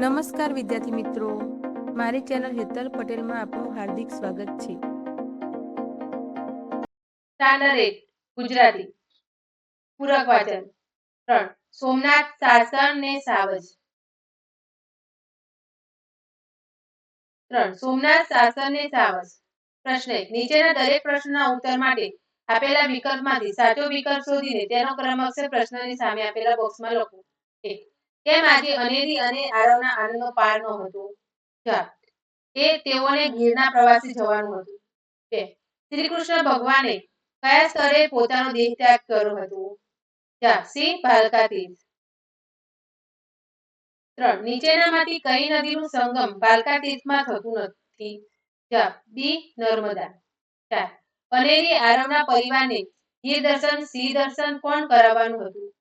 નમસ્કાર વિદ્યાર્થી મિત્રો. મારી ચેનલ હેતલ પટેલમાં આપનું હાર્દિક સ્વાગત છે. Standard eight Gujarati. પૂરક વાચન. ત્રણ, સોમનાથ, સાસણ ને સાવજ. ત્રણ, સોમનાથ, સાસણ ને સાવજ. પ્રશ્ન એક, નીચેના દરેક પ્રશ્નના ઉત્તર માટે આપેલા વિકલ્પમાંથી સાચો વિકલ્પ શોધીને તેનો ક્રમશઃ પ્રશ્નની સામે આપેલા બોક્સમાં લખો. એક કેમ આજે અનેરી અને આરવના આનંદનો પાર ન હતો? એ તેઓને ગીરના પ્રવાસે જવાનું હતું. બે. શ્રી કૃષ્ણ ભગવાને કયા સ્તરે પોતાનો દેહ ત્યાગ કર્યો હતો? ચાર. સી ભાલકા ત્રણ. નીચેનામાંથી કઈ નદીનું સંગમ ભાલકા તીર્થમાં થતું નથી? ચાર. બી. નર્મદા. ચાર. અનેરી આરવના પરિવારને ગીર દર્શન સિંહ દર્શન કોણ કરાવવાનું હતું?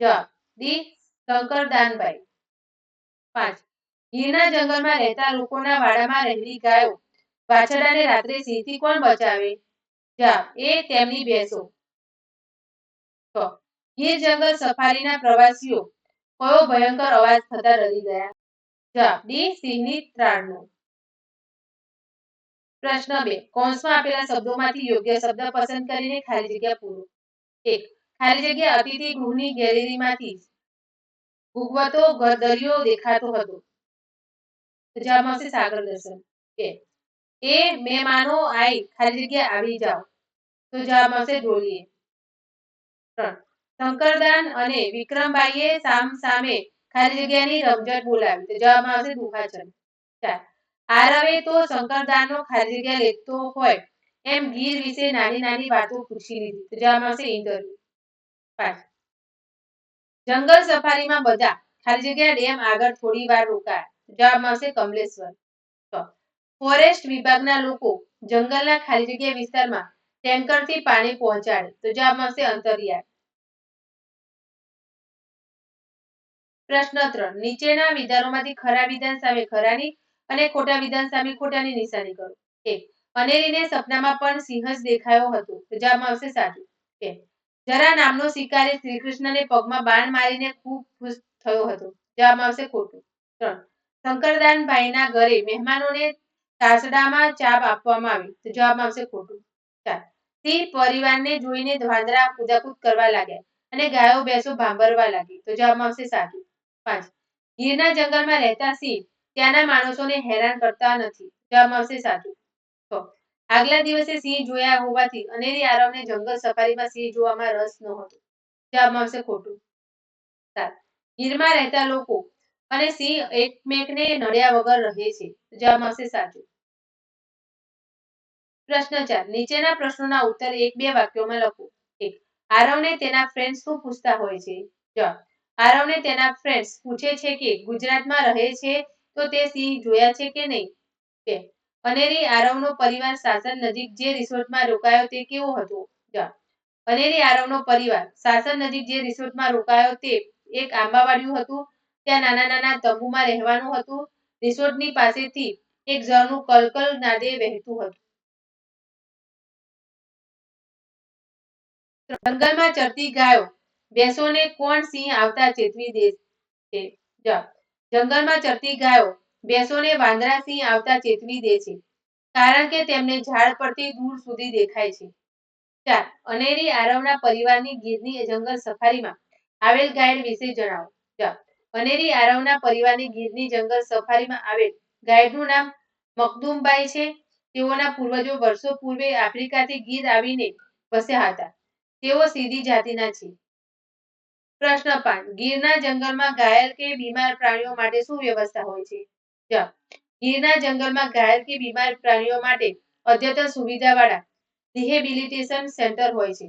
જવાબ ડી. શંકરદાનભાઈ. પાંચ. ગીરના જંગલમાં રહેતા લોકોના વાડામાં રહેલી ગાયો વાછડાને રાત્રે સિંહથી કોણ બચાવે? જા, એ તેમની ભેંસો ગીર જંગલ સફારીના પ્રવાસીઓ કયો ભયંકર અવાજ થતા ડરી ગયા? જા, ડી સિંહની ત્રાણનો. પ્રશ્ન બે. કૌંસમાં આપેલા શબ્દોમાંથી યોગ્ય શબ્દ પસંદ કરીને ખાલી જગ્યા પૂરો. એક. ખાલી જગ્યા અતિથિ ગૃહની ગેલેરીમાંથી ભૂગવતો દરિયો દેખાતો હતો. સાગર દર્શન. એ મહેમાનો આઈ, ખાલી જગ્યા આવી જાઓ. તો જવાબ આવશે ડોલીએ શંકરદાન અને વિક્રમબાઈએ સામ સામે ખાલી જગ્યાની રમઝટ બોલાવી. તો જવાબ આવશે દુહાચંદ ચાર. આરવે તો શંકરદાનનો ખાલી જગ્યા લેતો હોય એમ ગીર વિશે નાની નાની વાતો પૂછી લીધી. તો જવાબ આવશે ઇન્ટરવ્યુ પાંચ. જંગલ સફારીમાં બધા. ખાલી જગ્યા ડેમ આગળ થોડી વાર રોકાયા જવાબમાં આવશે કમલેશ્વર. ફોરેસ્ટ વિભાગના લોકો જંગલના ખાલી જગ્યા વિસ્તારમાં ટેન્કરથી પાણી પહોંચાડે. તો જવાબમાં આવશે અંતરિયાળ. પ્રશ્ન ત્રણ. નીચેના વિધાનોમાંથી ખરા વિધાન સામે ખરાની અને ખોટા વિધાન સામે ખોટાની નિશાની કરો. એક. અનેરીને સપનામાં પણ સિંહ જ દેખાયો હતો. તો જવાબમાં આવશે સાચું. જરા નામનો શિકારી શ્રી કૃષ્ણને પગમાં બાણ મારીને ખૂબ ખુશ થયો હતો. જવાબમાં આવશે ખોટું. ત્રણ. શંકરદાનભાઈના ઘરે મહેમાનોને તાસડામાં ચાપ આપવામાં આવી. તો જવાબમાં આવશે ખોટું. ચાર. સિંહ પરિવારને જોઈને વાંદરા કુદાકૂદ કરવા લાગ્યા અને ગાયો, ભેંસો ભાંભરવા લાગી. તો જવાબમાં આવશે સાચું. પાંચ. ગીરના જંગલમાં રહેતા સિંહ ત્યાંના માણસોને હેરાન કરતા નથી. જવાબમાં આવશે સાચું. છ. આગલા દિવસે સિંહ જોયા હોવાથી અનેરી આરવને જંગલ સફારીમાં સિંહ જોવામાં રસ નહોતો. જવાબમાં આવશે ખોટું. ગીરમાં રહેતા લોકો અને સિંહ એકમેકને નડ્યા વગર રહે છે. જવાબમાં આવશે સાચું. પ્રશ્ન ચાર. નીચેના પ્રશ્નોના ઉત્તર એક બે વાક્યોમાં લખો. એક. આરવને તેના ફ્રેન્ડ્સ શું પૂછતા હોય છે? આરવને તેના ફ્રેન્ડ્સ પૂછે છે કે ગુજરાતમાં રહે છે તો તે સિંહ જોયા છે કે નહીં? બે. અનેરી આરવનો પરિવાર સાસણ નજીક જે રિસોર્ટમાં રોકાયો તે કેવો હતો? અનેરી આરવનો પરિવાર સાસણ નજીક જે રિસોર્ટમાં રોકાયો તે એક આંબાવાડિયું હતું. ત્યાં નાના નાના તંબુમાં રહેવાનું હતું. રિસોર્ટની પાસેથી એક ઝરણું કલકલ નાદે વહેતું હતું. જંગલમાં ચરતી ગાયો. ભેંસોને કોણ સિંહ આવતા ચેતવી દે છે? જંગલમાં ચરતી ગાયો. ભેંસોને વાંદરા સિંહ આવતા ચેતવી દે છે, કારણ કે તેમને ઝાડ પરથી દૂર સુધી દેખાય છે. ચાર, અનેરી આરવના પરિવારની ગીરની જંગલ સફારીમાં આવેલ ગાઈડ વિશે જણાવો. ચાર, અનેરી આરવના પરિવારની ગીરની જંગલ સફારીમાં આવેલ ગાઈડનું નામ મખદુમબાઈ છે. તેઓના પૂર્વજો વર્ષો પૂર્વે આફ્રિકાથી ગીર આવીને વસ્યા હતા. તેઓ સીધી જાતિના છે. પ્રશ્ન પાંચ, ગીરના જંગલમાં ઘાયલ કે બીમાર પ્રાણીઓ માટે શું વ્યવસ્થા હોય છે? ગીરના જંગલમાં ઘાયલ કે બીમાર પ્રાણીઓ માટે અદ્યતન સુવિધાવાળા રિહેબિલિટેશન સેન્ટર હોય છે.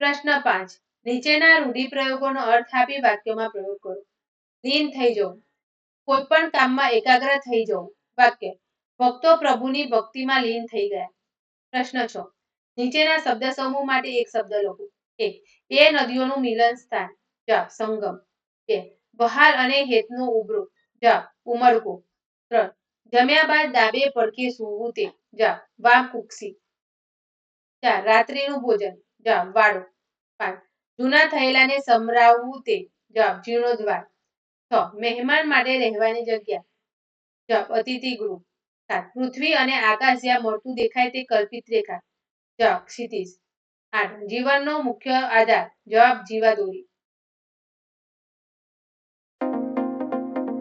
પ્રશ્ન પાંચ. નીચેના રૂઢિપ્રયોગોનો અર્થ આપી વાક્યોમાં પ્રયોગ કરો. લીન થઈ જવું. કોઈ પણ કામમાં એકાગ્ર થઈ જવું. વાક્ય. ભક્તો પ્રભુની ભક્તિમાં લીન થઈ ગયા. પ્રશ્ન છ. નીચેના શબ્દ સમૂહ માટે એક શબ્દ લખો. એક. બે નદીઓનું મિલન સ્થાન સંગમ. બે. બહાર અને હેતનો ઉભરો. જા ઉમળકો ત્રણ. જમ્યા બાદ ડાબે પડખે સૂવું તે. જા, વામ કુક્ષી. ચાર, રાત્રિનું ભોજન. જા વાળો પાંચ. જૂના થયેલાને સમરાવવું તે. જવાબ જીર્ણોદ્વાર છ. મહેમાન માટે રહેવાની જગ્યા. જવાબ અતિથિ ગૃહ. સાત. પૃથ્વી અને આકાશ જ્યાં મળતું દેખાય તે કલ્પિત રેખા. જવાબ ક્ષિતિજ. આઠ. જીવનનો મુખ્ય આધાર. જવાબ જીવાદોરી.